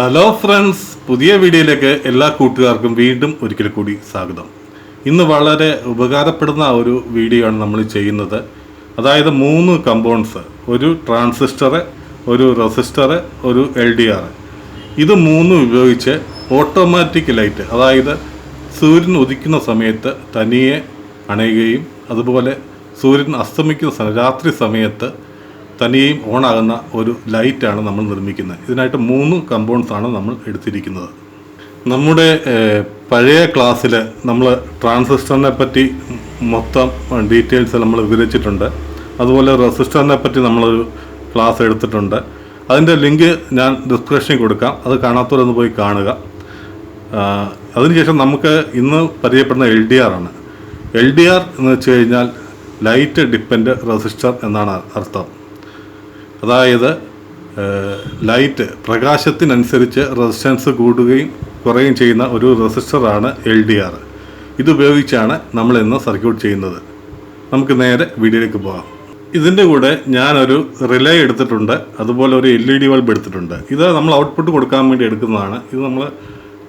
Hello friends പുതിയ വീഡിയോയിലേക്ക് എല്ലാ കൂട്ടുകാർക്കും വീണ്ടും ഒരിക്കൽ കൂടി സ്വാഗതം. ഇന്ന് വളരെ ഉപകാരപ്പെടുന്ന ഒരു വീഡിയോ ആണ് നമ്മൾ ചെയ്യുന്നത്. അതായത് മൂന്ന് കമ്പൗണ്ട്സ് ഒരു ട്രാൻസിസ്റ്റർ ഒരു റെസിസ്റ്റർ ഒരു എൽ ഡി ആർ ഇത് മൂന്നും ഉപയോഗിച്ച് ഓട്ടോമാറ്റിക് ലൈറ്റ് അതായത് സൂര്യൻ ഉദിക്കുന്ന സമയത്ത് തനിയെ അണയുകയും അതുപോലെ സൂര്യൻ അസ്തമിക്കുന്ന രാത്രി സമയത്ത് തനിയെയും ഓണാകുന്ന ഒരു ലൈറ്റാണ് നമ്മൾ നിർമ്മിക്കുന്നത്. ഇതിനായിട്ട് മൂന്ന് കമ്പൗണ്ട്സ് ആണ് നമ്മൾ എടുത്തിരിക്കുന്നത്. നമ്മുടെ പഴയ ക്ലാസ്സിൽ നമ്മൾ ട്രാൻസിസ്റ്ററിനെ പറ്റി മൊത്തം ഡീറ്റെയിൽസ് നമ്മൾ വിവരിച്ചിട്ടുണ്ട്. അതുപോലെ റെസിസ്റ്ററിനെ പറ്റി നമ്മളൊരു ക്ലാസ് എടുത്തിട്ടുണ്ട്. അതിന്റെ ലിങ്ക് ഞാൻ ഡിസ്ക്രിപ്ഷനിൽ കൊടുക്കാം. അത് കാണാത്തവരൊന്ന് പോയി കാണുക. അതിനുശേഷം നമുക്ക് ഇന്ന് പരിചയപ്പെടുന്ന എൽ ഡി ആർ ആണ്. എൽ ഡി ആർ എന്ന് വെച്ച് കഴിഞ്ഞാൽ ലൈറ്റ് ഡിപ്പെൻഡ് റെസിസ്റ്റർ എന്നാണ് അർത്ഥം. അതായത് ലൈറ്റ് പ്രകാശത്തിനനുസരിച്ച് റെസിസ്റ്റൻസ് കൂടുകയും കുറയുകയും ചെയ്യുന്ന ഒരു റെസിസ്റ്ററാണ് എൽ ഡി ആർ. ഇതുപയോഗിച്ചാണ് നമ്മൾ ഇന്ന് സർക്യൂട്ട് ചെയ്യുന്നത്. നമുക്ക് നേരെ വീഡിയോയിലേക്ക് പോകാം. ഇതിന്റെ കൂടെ ഞാനൊരു റിലേ എടുത്തിട്ടുണ്ട്. അതുപോലെ ഒരു എൽ ഇ ഡി ബൾബ് എടുത്തിട്ടുണ്ട്. ഇത് നമ്മൾ ഔട്ട്പുട്ട് കൊടുക്കാൻ വേണ്ടി എടുക്കുന്നതാണ്. ഇത് നമ്മൾ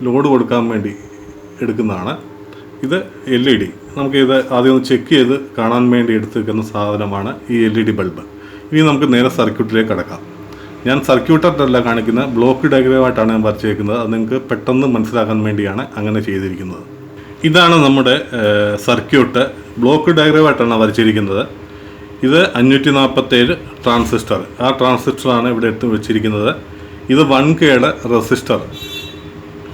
ലോഡ് കൊടുക്കാൻ വേണ്ടി എടുക്കുന്നതാണ്. ഇത് എൽ ഇ ഡി. നമുക്ക് ഇത് ആദ്യം ഒന്ന് ചെക്ക് ചെയ്ത് കാണാൻ വേണ്ടി എടുത്തു വെക്കുന്ന സാധനമാണ് ഈ എൽ ഇ ഡി ബൾബ്. ഇനി നമുക്ക് നേരെ സർക്യൂട്ടിലേക്ക് കടക്കാം. ഞാൻ സർക്യൂട്ടായിട്ടല്ല കാണിക്കുന്ന ബ്ലോക്ക് ഡയഗ്രമായിട്ടാണ് ഞാൻ വരച്ചേക്കുന്നത്. അത് നിങ്ങൾക്ക് പെട്ടെന്ന് മനസ്സിലാക്കാൻ വേണ്ടിയാണ് അങ്ങനെ ചെയ്തിരിക്കുന്നത്. ഇതാണ് നമ്മുടെ സർക്യൂട്ട്. ബ്ലോക്ക് ഡയഗ്രമായിട്ടാണ് വരച്ചിരിക്കുന്നത്. ഇത് അഞ്ഞൂറ്റി നാൽപ്പത്തേഴ് ട്രാൻസിസ്റ്റർ. ആ ട്രാൻസിസ്റ്ററാണ് ഇവിടെ എടുത്ത് വെച്ചിരിക്കുന്നത്. ഇത് വൺ കെയുടെ റെസിസ്റ്റർ.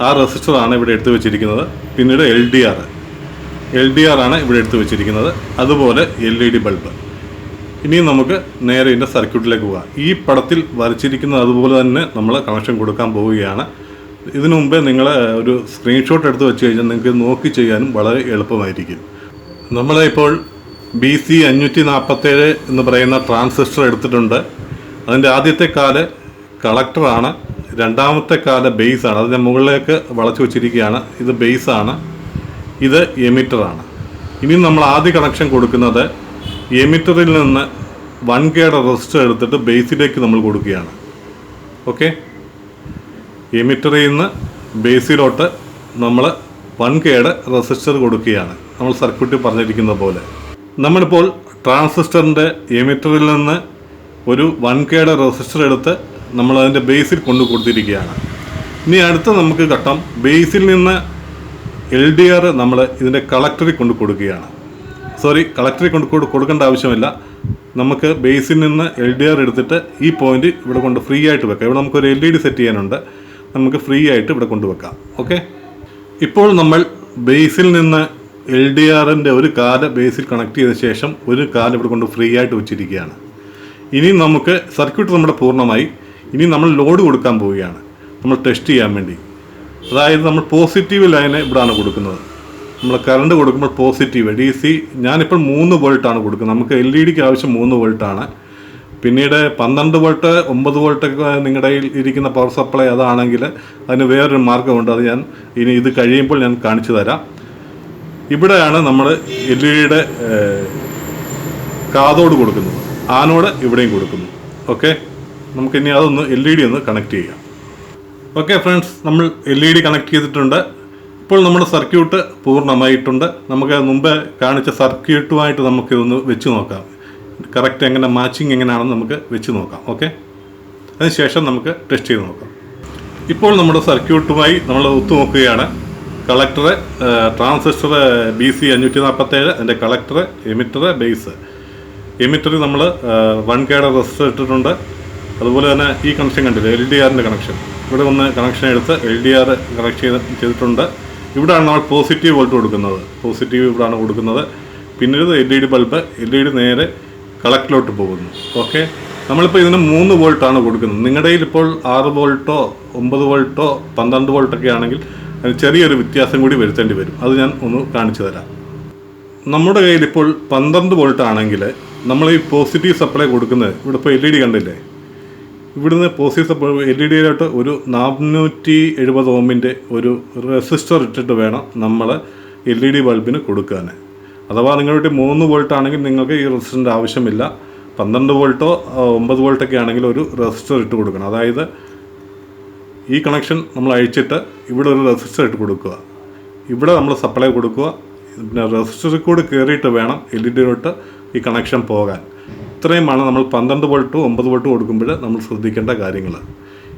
ആ റെസിസ്റ്ററാണ് ഇവിടെ എടുത്ത് വെച്ചിരിക്കുന്നത്. പിന്നീട് L D R. L D R ആണ് ഇവിടെ എടുത്ത് വെച്ചിരിക്കുന്നത്. അതുപോലെ എൽ ഇ ഡി ബൾബ്. ഇനി നമുക്ക് നേരെ ഇതിന്റെ സർക്യൂട്ടിലേക്ക് പോകാം. ഈ പടത്തിൽ വരച്ചിരിക്കുന്നത് അതുപോലെ തന്നെ നമ്മൾ കണക്ഷൻ കൊടുക്കാൻ പോവുകയാണ്. ഇതിനു മുമ്പേ നിങ്ങൾ ഒരു സ്ക്രീൻഷോട്ട് എടുത്ത് വെച്ച് കഴിഞ്ഞാൽ നിങ്ങൾക്ക് നോക്കി ചെയ്യാനും വളരെ എളുപ്പമായിരിക്കും. നമ്മളിപ്പോൾ ബി സി അഞ്ഞൂറ്റി നാൽപ്പത്തേഴ് എന്ന് പറയുന്ന ട്രാൻസിസ്റ്റർ എടുത്തിട്ടുണ്ട്. അതിന്റെ ആദ്യത്തെ കാൽ കളക്ടറാണ് രണ്ടാമത്തെ കാൽ ബേസാണ് അതിന്റെ മുകളിലേക്ക് വളച്ചു വെച്ചിരിക്കുകയാണ്. ഇത് ബേസാണ് ഇത് എമിറ്ററാണ് ഇനി നമ്മൾ ആദ്യ കണക്ഷൻ കൊടുക്കുന്നത് എമിറ്ററിൽ നിന്ന് വൺ കെയുടെ റെസിസ്റ്റർ എടുത്തിട്ട് ബേസിലേക്ക് നമ്മൾ കൊടുക്കുകയാണ്. ഓക്കെ? എമിറ്ററിൽ നിന്ന് ബേസിലോട്ട് നമ്മൾ വൺ കെയുടെ റെസിസ്റ്റർ കൊടുക്കുകയാണ്. നമ്മൾ സർക്യൂട്ടിൽ പറഞ്ഞിരിക്കുന്ന പോലെ. നമ്മളിപ്പോൾ ട്രാൻസിസ്റ്ററിന്റെ എമിറ്ററിൽ നിന്ന് ഒരു വൺ കെയുടെ റെസിസ്റ്റർ എടുത്ത് നമ്മൾ അതിന്റെ ബേസിൽ കൊണ്ടു കൊടുത്തിരിക്കുകയാണ്. ഇനി അടുത്ത നമുക്ക് ഘട്ടം ബേസിൽ നിന്ന് എൽ ഡി ആർ നമ്മൾ ഇതിന്റെ കളക്ടറിൽ കൊണ്ടു കൊടുക്കുകയാണ്. സോറി കളക്ടറെ കൊണ്ട് കൊടു- കൊടുക്കേണ്ട ആവശ്യമില്ല. നമുക്ക് ബേസിൽ നിന്ന് എൽ ഡി ആർ എടുത്തിട്ട് ഈ പോയിന്റ് ഇവിടെ കൊണ്ട് ഫ്രീ ആയിട്ട് വെക്കാം. ഇവിടെ നമുക്കൊരു എൽ ഇ ഡി സെറ്റ് ചെയ്യാനുണ്ട്. നമുക്ക് ഫ്രീ ആയിട്ട് ഇവിടെ കൊണ്ടുവെക്കാം ഓക്കെ ഇപ്പോൾ നമ്മൾ ബേസിൽ നിന്ന് എൽ ഡി ആറിന്റെ ഒരു കാൽ ബേസിൽ കണക്ട് ചെയ്ത ശേഷം ഒരു കാൽ ഇവിടെ കൊണ്ട് ഫ്രീ ആയിട്ട് വെച്ചിരിക്കുകയാണ്. ഇനി നമുക്ക് സർക്യൂട്ട് നമ്മുടെ പൂർണമായി. ഇനി നമ്മൾ ലോഡ് കൊടുക്കാൻ പോവുകയാണ്. നമ്മൾ ടെസ്റ്റ് ചെയ്യാൻ വേണ്ടി. അതായത് നമ്മൾ പോസിറ്റീവ് ലൈന് ഇവിടെയാണ് കൊടുക്കുന്നത്. നമ്മൾ കറണ്ട് കൊടുക്കുമ്പോൾ പോസിറ്റീവ് ഡി സി ഞാനിപ്പോൾ മൂന്ന് വോൾട്ടാണ് കൊടുക്കുന്നത്. നമുക്ക് എൽ ഇ ഡിക്ക് ആവശ്യം മൂന്ന് വോൾട്ടാണ് പിന്നീട് പന്ത്രണ്ട് വോൾട്ട് ഒമ്പത് വോൾട്ട് നിങ്ങളുടെ ഇരിക്കുന്ന പവർ സപ്ലൈ അതാണെങ്കിൽ അതിന് വേറൊരു മാർഗമുണ്ട് അത് ഞാൻ ഇനി ഇത് കഴിയുമ്പോൾ ഞാൻ കാണിച്ചു തരാം. ഇവിടെയാണ് നമ്മൾ എൽ ഇ ഡിയുടെ കാതോട് കൊടുക്കുന്നത്. ആനോട് ഇവിടെയും കൊടുക്കുന്നു. ഓക്കെ നമുക്കിനി അതൊന്ന് എൽ ഇ ഡി ഒന്ന് കണക്ട് ചെയ്യാം. ഓക്കെ ഫ്രണ്ട്സ് നമ്മൾ എൽ ഇ ഡി കണക്ട് ചെയ്തിട്ടുണ്ട്. ഇപ്പോൾ നമ്മുടെ സർക്യൂട്ട് പൂർണമായിട്ടുണ്ട്. നമുക്ക് മുമ്പ് കാണിച്ച സർക്യൂട്ടുമായിട്ട് നമുക്ക് ഇതൊന്ന് വെച്ച് നോക്കാം. കറക്റ്റ് എങ്ങനെ മാച്ചിങ് എങ്ങനെയാണെന്ന് നമുക്ക് വെച്ച് നോക്കാം. ഓക്കെ അതിനുശേഷം നമുക്ക് ടെസ്റ്റ് ചെയ്ത് നോക്കാം. ഇപ്പോൾ നമ്മുടെ സർക്യൂട്ടുമായി നമ്മൾ ഒത്തുനോക്കുകയാണ് കളക്ടർ ട്രാൻസിസ്റ്റർ ബി സി അഞ്ഞൂറ്റി നാൽപ്പത്തേഴ് അതിന്റെ കളക്ടർ എമിറ്റർ ബേസ് എമിറ്ററിൽ നമ്മൾ വൺ കെയുടെ റെസിസ്റ്റർ ഇട്ടിട്ടുണ്ട്. അതുപോലെ തന്നെ ഈ കണക്ഷൻ കണ്ടില്ല? എൽ ഡി ആറിന്റെ കണക്ഷൻ ഇവിടെ ഒന്ന് കണക്ഷൻ എടുത്ത് എൽ ഡി ആർ കണക്ട് ചെയ്ത് ചെയ്തിട്ടുണ്ട്. ഇവിടെയാണ് നമ്മൾ പോസിറ്റീവ് വോൾട്ട് കൊടുക്കുന്നത്. പോസിറ്റീവ് ഇവിടെയാണ് കൊടുക്കുന്നത്. പിന്നീട് L E D bulb L E D നേരെ കളക്ടിലോട്ട് പോകുന്നു. ഓക്കെ നമ്മളിപ്പോൾ ഇതിന് മൂന്ന് വോൾട്ടാണ് കൊടുക്കുന്നത്. നിങ്ങളുടെ കയ്യിൽ ഇപ്പോൾ ആറ് വോൾട്ടോ ഒമ്പത് വോൾട്ടോ പന്ത്രണ്ട് വോൾട്ടൊക്കെ ആണെങ്കിൽ ചെറിയൊരു വ്യത്യാസം കൂടി വരുത്തേണ്ടി വരും. അത് ഞാൻ ഒന്ന് കാണിച്ചു തരാം. നമ്മുടെ കയ്യിൽ ഇപ്പോൾ പന്ത്രണ്ട് വോൾട്ട് ആണെങ്കിൽ നമ്മൾ ഈ പോസിറ്റീവ് സപ്ലൈ കൊടുക്കുന്നത് ഇവിടെ ഇപ്പോൾ എൽ ഇ ഡി കണ്ടില്ലേ? ഇവിടുന്ന് പോസിറ്റീവ് എൽ ഇ ഡിയിലോട്ട് ഒരു നാനൂറ്റി എഴുപത് ഓമിന്റെ ഒരു റെസിസ്റ്റർ ഇട്ടിട്ട് വേണം നമ്മൾ എൽ ഇ ഡി ബൾബിന് കൊടുക്കാൻ അഥവാ നിങ്ങളുടെ മൂന്ന് വോൾട്ട് ആണെങ്കിൽ നിങ്ങൾക്ക് ഈ റെസിസ്റ്ററിന്റെ ആവശ്യമില്ല. പന്ത്രണ്ട് വോൾട്ടോ ഒമ്പത് വോൾട്ടൊക്കെ ആണെങ്കിൽ ഒരു റെസിസ്റ്റർ ഇട്ട് കൊടുക്കണം. അതായത് ഈ കണക്ഷൻ നമ്മൾ അഴിച്ചിട്ട് ഇവിടെ ഒരു റെസിസ്റ്റർ ഇട്ട് കൊടുക്കുക. ഇവിടെ നമ്മൾ സപ്ലൈ കൊടുക്കുക. പിന്നെ റെസിസ്റ്ററിൽ കൂടി കയറിയിട്ട് വേണം എൽ ഇ ഡിയിലോട്ട് ഈ കണക്ഷൻ പോകാൻ. ഇത്രയുമാണ് നമ്മൾ പന്ത്രണ്ട് വോൾട്ടും ഒമ്പത് വോൾട്ടും കൊടുക്കുമ്പോൾ നമ്മൾ ശ്രദ്ധിക്കേണ്ട കാര്യങ്ങൾ.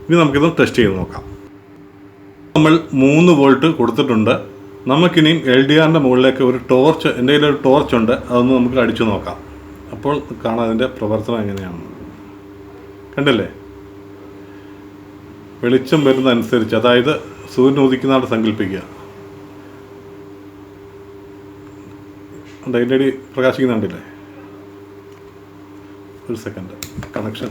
ഇനി നമുക്കിത് ടെസ്റ്റ് ചെയ്ത് നോക്കാം. നമ്മൾ മൂന്ന് വോൾട്ട് കൊടുത്തിട്ടുണ്ട്. നമുക്കിനിയും എൽ ഡി ആറിന്റെ മുകളിലേക്ക് ഒരു ടോർച്ച് എന്റെ ഒരു ടോർച്ച് ഉണ്ട് അതൊന്ന് നമുക്ക് അടിച്ചു നോക്കാം. അപ്പോൾ കാണാം അതിന്റെ പ്രവർത്തനം എങ്ങനെയാണ്. കണ്ടല്ലേ? വെളിച്ചം വരുന്നതനുസരിച്ച് അതായത് സൂര്യൻ ഉദിക്കുന്നതാണ് സങ്കല്പിക്കുക. അതിന്റെ അടി പ്രകാശിക്കുന്നുണ്ടല്ലേ? ഒരു സെക്കൻഡ് കണക്ഷൻ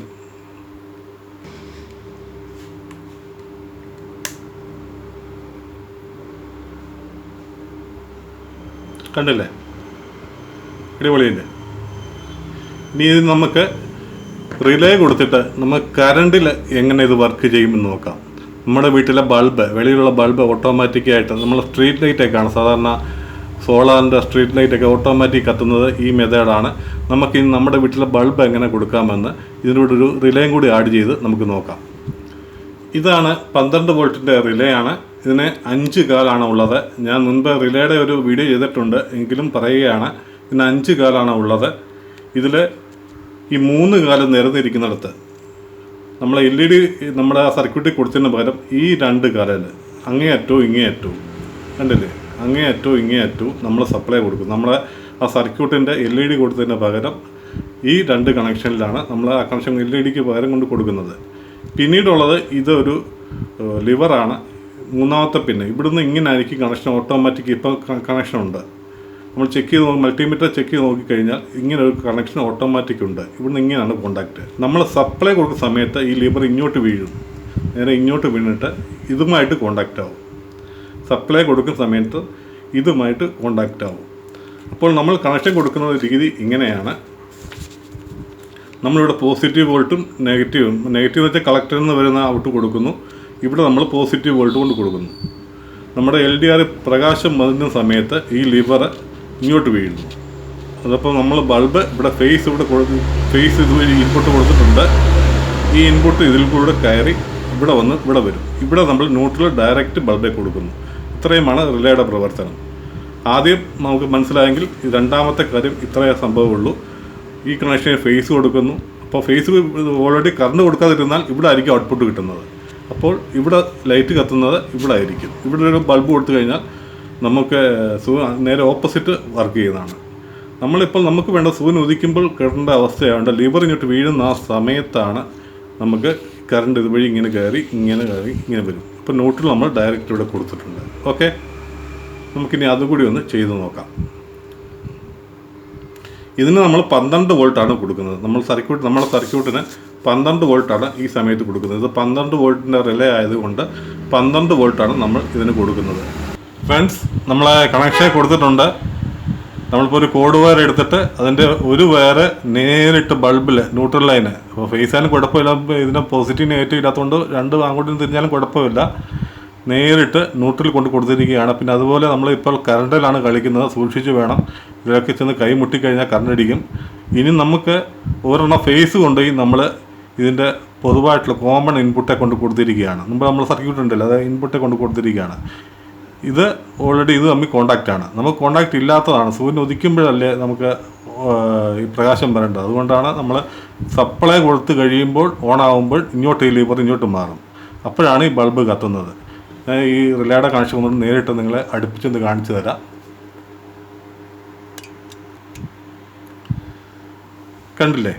കണ്ടില്ലേ? അടിപൊളിയല്ലേ ഇനി ഇത് നമുക്ക് റിലേ കൊടുത്തിട്ട് നമുക്ക് കറണ്ടിൽ എങ്ങനെ ഇത് വർക്ക് ചെയ്യുമെന്ന് നോക്കാം. നമ്മുടെ വീട്ടിലെ ബൾബ് വെളിയിലുള്ള ബൾബ് ഓട്ടോമാറ്റിക്കായിട്ട് നമ്മൾ സ്ട്രീറ്റ് ലൈറ്റൊക്കെയാണ് സാധാരണ സോളാറിന്റെ സ്ട്രീറ്റ് ലൈറ്റൊക്കെ ഓട്ടോമാറ്റിക് കത്തുന്നത് ഈ മെത്തേഡാണ് നമുക്ക് ഇനി നമ്മുടെ വീട്ടിലെ ബൾബ് എങ്ങനെ കൊടുക്കാമെന്ന് ഇതിനോട് ഒരു റിലേയും കൂടി ആഡ് ചെയ്ത് നമുക്ക് നോക്കാം. ഇതാണ് പന്ത്രണ്ട് വോൾട്ടിന്റെ റിലേ ആണ്. ഇതിന് അഞ്ച് കാലാണ് ഉള്ളത്. ഞാൻ മുൻപ് റിലേയുടെ ഒരു വീഡിയോ ചെയ്തിട്ടുണ്ട്. എങ്കിലും പറയുകയാണ് ഇതിന് അഞ്ച് കാലാണ് ഉള്ളത്. ഇതിൽ ഈ മൂന്ന് കാലം നിരന്നിരിക്കുന്നിടത്ത് നമ്മൾ എൽ ഇ ഡി നമ്മുടെ സർക്യൂട്ടിൽ കൊടുത്തതിന് പകരം ഈ രണ്ട് കാലയിൽ അങ്ങേ അറ്റവും ഇങ്ങേ അറ്റവും കണ്ടില്ലേ? അങ്ങേ അറ്റവും ഇങ്ങേ അറ്റവും നമ്മൾ സപ്ലൈ കൊടുക്കും നമ്മളെ ആ സർക്യൂട്ടിന്റെ എൽ ഇ ഡി കൊടുത്തതിന് പകരം ഈ രണ്ട് കണക്ഷനിലാണ് നമ്മൾ ആ കണക്ഷൻ എൽ ഇ ഡിക്ക് പകരം കൊണ്ട് കൊടുക്കുന്നത്. പിന്നീടുള്ളത് ഇതൊരു ലിവറാണ് മൂന്നാമത്തെ പിന്നെ ഇവിടുന്ന് ഇങ്ങനെ ആയിരിക്കും കണക്ഷൻ ഓട്ടോമാറ്റിക് ഇപ്പം കണക്ഷൻ ഉണ്ട്. നമ്മൾ ചെക്ക് ചെയ്ത് നോക്കി മൾട്ടിമീറ്റർ ചെക്ക് ചെയ്ത് നോക്കിക്കഴിഞ്ഞാൽ ഇങ്ങനെ ഒരു കണക്ഷൻ ഓട്ടോമാറ്റിക് ഉണ്ട്. ഇവിടുന്ന് ഇങ്ങനെയാണ് കോണ്ടാക്റ്റ് നമ്മൾ സപ്ലൈ കൊടുക്കുന്ന സമയത്ത് ഈ ലിവർ ഇങ്ങോട്ട് വീഴും. നേരെ ഇങ്ങോട്ട് വീണിട്ട് ഇതുമായിട്ട് കോണ്ടാക്റ്റ് ആവും. സപ്ലൈ കൊടുക്കുന്ന സമയത്ത് ഇതുമായിട്ട് കോണ്ടാക്റ്റ് ആവും. അപ്പോൾ നമ്മൾ കണക്ഷൻ കൊടുക്കുന്ന രീതി ഇങ്ങനെയാണ്. നമ്മളിവിടെ പോസിറ്റീവ് വോൾട്ടും നെഗറ്റീവും നെഗറ്റീവ് വെച്ചാൽ കളക്ടറിൽ നിന്ന് വരുന്ന ഔട്ട് കൊടുക്കുന്നു. ഇവിടെ നമ്മൾ പോസിറ്റീവ് വോൾട്ട് കൊണ്ട് കൊടുക്കുന്നു. നമ്മുടെ എൽ ഡി ആർ പ്രകാശം വരുന്ന സമയത്ത് ഈ ലിവർ ഇങ്ങോട്ട് വീഴുന്നു. അതപ്പോൾ നമ്മൾ ബൾബ് ഇവിടെ ഫേസ് ഇവിടെ കൊടുത്ത് ഫേസ് ഇതുവഴി ഇൻപുട്ട് കൊടുത്തിട്ടുണ്ട്. ഈ ഇൻപുട്ട് ഇതിൽ കൂടെ കയറി ഇവിടെ വന്ന് ഇവിടെ വരും. ഇവിടെ നമ്മൾ ന്യൂട്രൽ ഡയറക്റ്റ് ബൾബെ കൊടുക്കുന്നു. ഇത്രയുമാണ് റിലേയുടെ പ്രവർത്തനം. ആദ്യം നമുക്ക് മനസ്സിലായെങ്കിൽ രണ്ടാമത്തെ കാര്യം ഇത്രയേ സംഭവമുള്ളൂ. ഈ കണക്ഷന് ഫേസ് കൊടുക്കുന്നു. അപ്പോൾ ഫേസ് ഓൾറെഡി കറണ്ട് കൊടുക്കാതിരുന്നാൽ ഇവിടെ ആയിരിക്കും ഔട്ട്പുട്ട് കിട്ടുന്നത്. അപ്പോൾ ഇവിടെ ലൈറ്റ് കത്തുന്നത് ഇവിടെ ആയിരിക്കും. ഇവിടെ ഒരു ബൾബ് കൊടുത്തു കഴിഞ്ഞാൽ നമുക്ക് സൂ- നേരെ ഓപ്പോസിറ്റ് വർക്ക് ചെയ്യുന്നതാണ്. നമ്മളിപ്പോൾ നമുക്ക് വേണ്ട സൂര്യൻ ഉദിക്കുമ്പോൾ കിട്ടേണ്ട അവസ്ഥയാണ് ലിവർ ഇങ്ങോട്ട് വീഴുന്ന ആ സമയത്താണ് നമുക്ക് കറണ്ട് ഇതുവഴി ഇങ്ങനെ കയറി ഇങ്ങനെ കയറി ഇങ്ങനെ വരും. അപ്പോൾ നോട്ടിൽ നമ്മൾ ഡയറക്റ്റ് ഇവിടെ കൊടുത്തിട്ടുണ്ട്. ഓക്കെ നമുക്കിനി അതുകൂടി ഒന്ന് ചെയ്തു നോക്കാം. ഇതിന് നമ്മൾ പന്ത്രണ്ട് വോൾട്ടാണ് കൊടുക്കുന്നത്. നമ്മൾ സർക്യൂട്ട് നമ്മുടെ സർക്യൂട്ടിന് പന്ത്രണ്ട് വോൾട്ടാണ് ഈ സമയത്ത് കൊടുക്കുന്നത്. ഇത് പന്ത്രണ്ട് വോൾട്ടിന്റെ റിലേ ആയതുകൊണ്ട് പന്ത്രണ്ട് വോൾട്ടാണ് നമ്മൾ ഇതിന് കൊടുക്കുന്നത്. ഫ്രണ്ട്സ് നമ്മളെ കണക്ഷൻ കൊടുത്തിട്ടുണ്ട്. നമ്മളിപ്പോൾ ഒരു കോഡ് വയർ എടുത്തിട്ട് അതിന്റെ ഒരു വയർ നേരിട്ട് ബൾബിൽ ന്യൂട്രൽ ലൈന് അപ്പോൾ ആയാലും കുഴപ്പമില്ല ഇതിന് പോസിറ്റീവ് നെഗറ്റീവ് ഇല്ലാത്തതുകൊണ്ട് രണ്ട് അങ്ങോട്ടും തിരിഞ്ഞാലും കുഴപ്പമില്ല. നേരിട്ട് ന്യൂട്രൽ കൊണ്ട് കൊടുത്തിരിക്കുകയാണ്. പിന്നെ അതുപോലെ നമ്മൾ ഇപ്പോൾ കറണ്ടിലാണ് കളിക്കുന്നത് സൂക്ഷിച്ച് വേണം. ഇതിലൊക്കെ ചെന്ന് കൈ മുട്ടിക്കഴിഞ്ഞാൽ കറണ്ട് അടിക്കും. ഇനി നമുക്ക് ഒരെണ്ണം ഫേസ് കൊണ്ടുപോയി നമ്മൾ ഇതിന്റെ പൊതുവായിട്ടുള്ള കോമൺ ഇൻപുട്ടെ കൊണ്ട് കൊടുത്തിരിക്കുകയാണ്. മുമ്പ് നമ്മൾ സർക്യൂട്ട് ഉണ്ടല്ലോ അത് ഇൻപുട്ടെ കൊണ്ട് കൊടുത്തിരിക്കുകയാണ്. ഇത് ഓൾറെഡി ഇത് തമ്മിൽ കോണ്ടാക്റ്റ് ആണ്. നമുക്ക് കോണ്ടാക്റ്റ് ഇല്ലാത്തതാണ്. സൂര്യൻ ഉദിക്കുമ്പോഴല്ലേ നമുക്ക് ഈ പ്രകാശം വരേണ്ടത്. അതുകൊണ്ടാണ് നമ്മൾ സപ്ലൈ കൊടുത്ത് കഴിയുമ്പോൾ ഓൺ ആകുമ്പോൾ ഇങ്ങോട്ട് ലിവർ ഇങ്ങോട്ട് മാറും. അപ്പോഴാണ് ഈ ബൾബ് കത്തുന്നത്. ഞാൻ ഈ റിലേയുടെ കണക്ഷൻ കൊണ്ട് നേരിട്ട് നിങ്ങളെ അടുപ്പിച്ചൊന്ന് കാണിച്ചു തരാം. കണ്ടില്ലേ?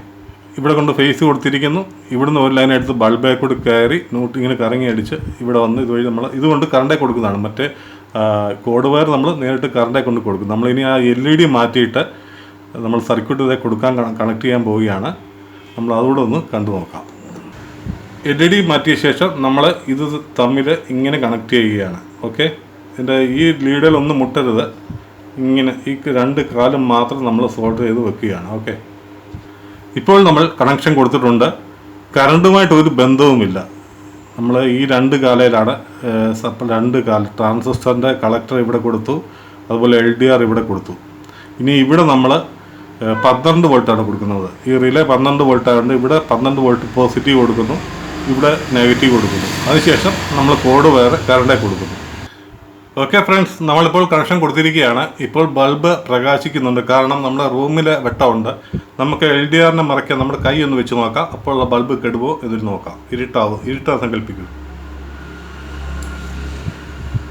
ഇവിടെ കൊണ്ട് ഫേസ് കൊടുത്തിരിക്കുന്നു. ഇവിടുന്ന് ഒരു ലൈൻ എടുത്ത് ബൾബേ കൂടി കയറി നൂട്ട് ഇങ്ങനെ കറങ്ങി അടിച്ച് ഇവിടെ വന്ന് ഇതുവഴി നമ്മൾ ഇതുകൊണ്ട് കറണ്ടേ കൊടുക്കുന്നതാണ്. മറ്റേ കോഡ് വയർ നമ്മൾ നേരിട്ട് കറണ്ടേ കൊണ്ട് കൊടുക്കും. നമ്മളിനി ആ എൽ ഇ ഡി മാറ്റിയിട്ട് നമ്മൾ സർക്യൂട്ട് ഇതേ കൊടുക്കാൻ കണക്ട് ചെയ്യാൻ പോവുകയാണ്. നമ്മൾ അതുകൂടെ ഒന്ന് കണ്ടു നോക്കാം. എൽ ഇ ഡി മാറ്റിയ ശേഷം നമ്മൾ ഇത് തമ്മിൽ ഇങ്ങനെ കണക്ട് ചെയ്യുകയാണ്. ഓക്കെ ഇതിന്റെ ഈ ലീഡിലൊന്നും മുട്ടരുത്. ഇങ്ങനെ ഈ രണ്ട് കാലം മാത്രം നമ്മൾ സോൾട്ട് ചെയ്ത് വെക്കുകയാണ്. ഓക്കെ ഇപ്പോൾ നമ്മൾ കണക്ഷൻ കൊടുത്തിട്ടുണ്ട്. കറണ്ടുമായിട്ട് ഒരു ബന്ധവുമില്ല. നമ്മൾ ഈ രണ്ട് കാലയിലാണ് രണ്ട് കാല ട്രാൻസിസ്റ്ററിന്റെ കളക്ടർ ഇവിടെ കൊടുത്തു അതുപോലെ എൽ ഡി ആർ ഇവിടെ കൊടുത്തു. ഇനി ഇവിടെ നമ്മൾ പന്ത്രണ്ട് വോൾട്ടാണ് കൊടുക്കുന്നത്. ഈ റിലേ പന്ത്രണ്ട് വോൾട്ട് ആയതുകൊണ്ട് ഇവിടെ പന്ത്രണ്ട് വോൾട്ട് പോസിറ്റീവ് കൊടുക്കുന്നു ഇവിടെ നെഗറ്റീവ് കൊടുക്കുന്നു. അതിനുശേഷം നമ്മൾ കോഡ് വേറെ കറണ്ടേ കൊടുക്കുന്നു. ഓക്കെ ഫ്രണ്ട്സ് നമ്മളിപ്പോൾ കണക്ഷൻ കൊടുത്തിരിക്കുകയാണ്. ഇപ്പോൾ ബൾബ് പ്രകാശിക്കുന്നുണ്ട്. കാരണം നമ്മുടെ റൂമിലെ വെട്ടമുണ്ട്. നമുക്ക് എൽ ഡി ആറിനെ മറയ്ക്കാൻ നമ്മുടെ കൈ ഒന്ന് വെച്ച് നോക്കാം. അപ്പോൾ ബൾബ് കെടുവോ എന്നൊരു നോക്കാം. ഇരുട്ടാവും? ഇരുട്ടാ സങ്കല്പിക്കും.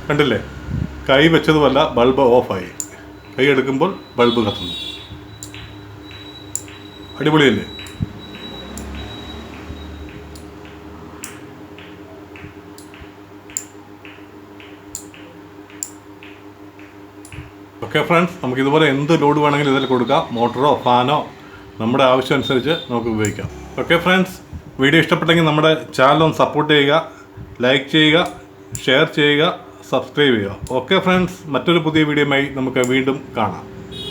കണ്ടില്ലേ? കൈ വെച്ചതുമല്ല ബൾബ് ഓഫായി കൈ എടുക്കുമ്പോൾ ബൾബ് കത്തുന്നു. അടിപൊളിയല്ലേ? ഓക്കെ ഫ്രണ്ട്സ് നമുക്ക് ഇതുപോലെ എന്ത് ലോഡ് വേണമെങ്കിലും ഇതിൽ കൊടുക്കാം. മോട്ടറോ ഫാനോ നമ്മുടെ ആവശ്യം അനുസരിച്ച് നമുക്ക് ഉപയോഗിക്കാം. ഓക്കെ ഫ്രണ്ട്സ് വീഡിയോ ഇഷ്ടപ്പെട്ടെങ്കിൽ നമ്മുടെ ചാനൽ ഒന്ന് സപ്പോർട്ട് ചെയ്യുക ലൈക്ക് ചെയ്യുക ഷെയർ ചെയ്യുക സബ്സ്ക്രൈബ് ചെയ്യുക. ഓക്കെ ഫ്രണ്ട്സ് മറ്റൊരു പുതിയ വീഡിയോയുമായി നമുക്ക് വീണ്ടും കാണാം.